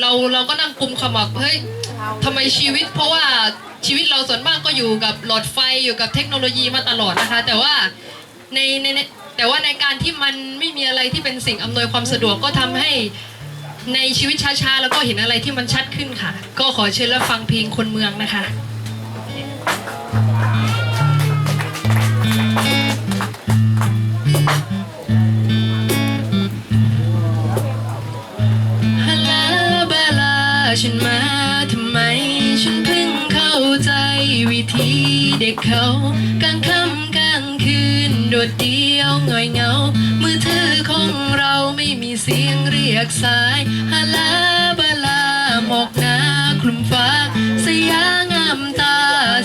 เราเราก็นั่งกุมขมับเฮ้ยทำไมชีวิต เพราะว่าชีวิตเราส่วนมากก็อยู่กับหลอดไฟอยู่กับเทคโนโลยีมาตลอดนะคะ แต่ว่าในในในแต่ว่าในการที่มันไม่มีอะไรที่เป็นสิ่งอำนวยความสะดวกก็ทำให้ในชีวิตช้าๆ แล้วก็เห็นอะไรที่มันชัดขึ้นค่ะ ก็ขอเชิญรับฟังเพลงคนเมืองนะคะ ฉันมาทำไม ฉันเพิ่งเข้าใจวิธีเด็กเขากลางค่ำกลางคืน โดดเดียวหงอยเหงา มือถือของเราไม่มีเสียงเรียกสายฮาลาบาลาหมอกหนาคลุมฟ้า สยางามตา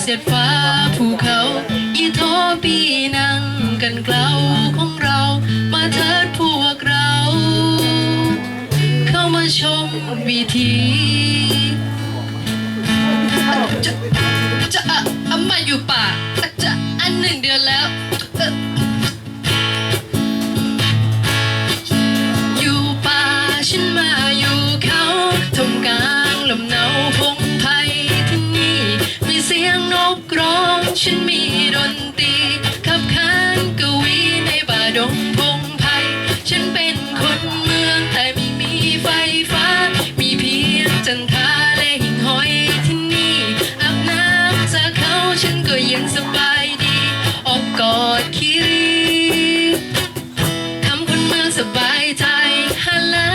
เสียดฟ้าภูเขายีโทปีนั่งกันเกลาของเรามาเถิด มวิธีจะจะอะอะมาอยู่ป่าจะอันหนึ่งเดือนแล้ว อยู่ป่าฉันมาอยู่เขาทำกลางลำเนาพงไพที่นี่ มีเสียงนกร้อง ฉันมีดนตรี สบายดีออกกอดคิรีทำคนเมืองสบายใจฮาลา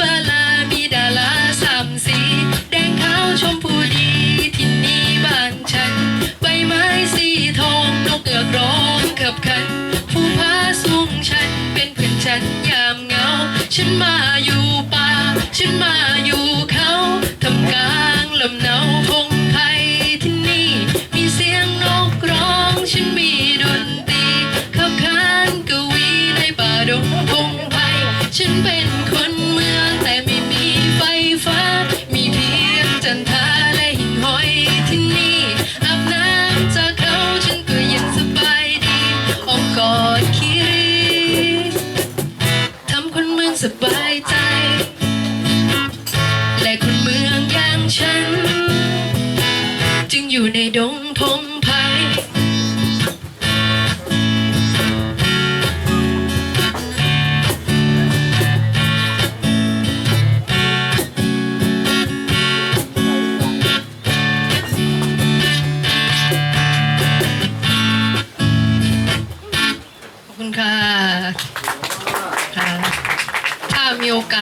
บาลามีดาราสามสีแดงขาวชมพูดีที่นี่บ้านฉัน ใบไม้สีทองนกเอือกร้องขับขันผู้พาสูงฉันเป็นเพื่อนฉันยามเหงา ฉันมาอยู่ป่า ฉันมาอยู่เขา คนเมืองอย่างฉัน จึงอยู่ในดงพงไพ่ขอบคุณค่ะค่ะถ้ามีโอกาส